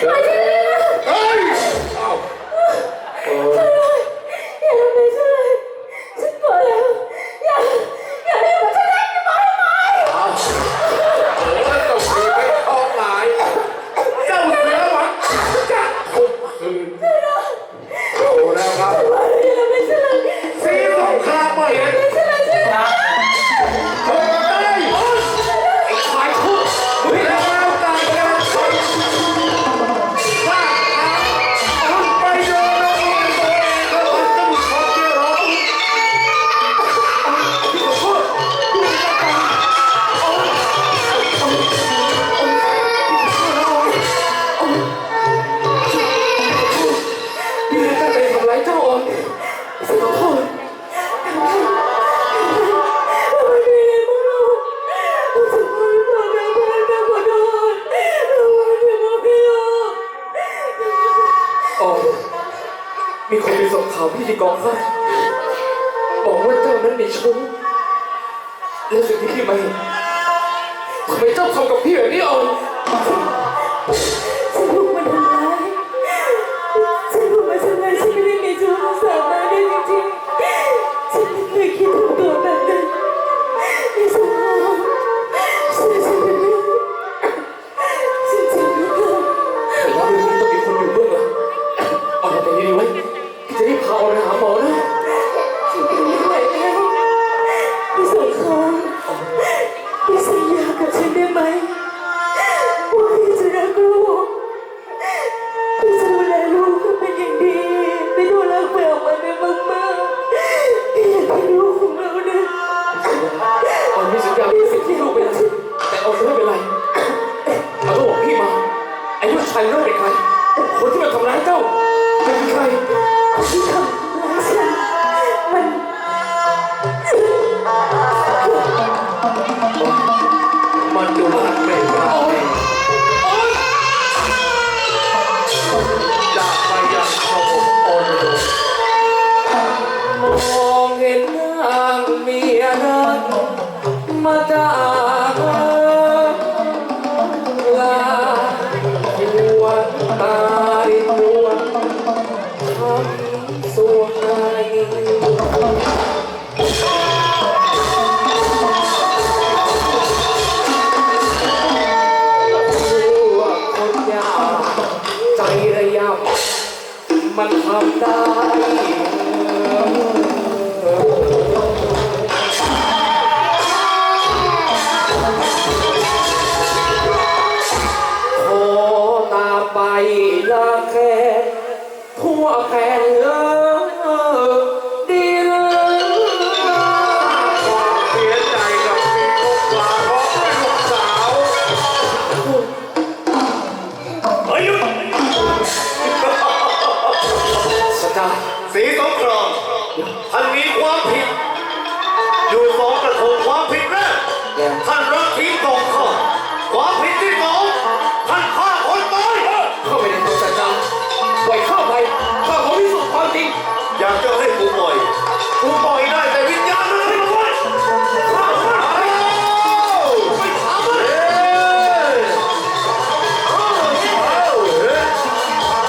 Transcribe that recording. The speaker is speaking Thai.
เมีคนไปส่งข่าวพี่ที่กองไฟบอกว่าเจ้านั้นมีชู้และสิ่งที่พี่มาเห็นทำไมเจ้าทำกับพี่แบบนี้อ่อนฉัน พี่สัญญากับฉันได้ไหมว่าพี่จะรักลูกพี่จะดูแลลูกให้เป็นอย่างดีไม่ดูแลแฝงมันได้มากๆพี่อยากให้ลูกของเราเนี่ยออนมีสัญญาพี่สิทธิ์ที่ลูกเป็นแต่อ่อนไม่เป็นไรเอาตัวบอกพี่มาไอ้ลูกชายนั่นเป็นใครคนที่มาทำร้ายเจ้าเป็นใครที่ทำร้ายฉัน มันดูรักไม่รักไม่ แผ่นเออดีเลยเสียใจกับมีลูกสาวเพราะเป็นลูกสาวเฮ้ยหยุดสตาร์สีสงครามท่านมีความผิด อยู่สองกระทงความผิดแรกแล้วท่านรักที อยเข้าไปข้าขอพิสูจน์ความจริง อยากจะให้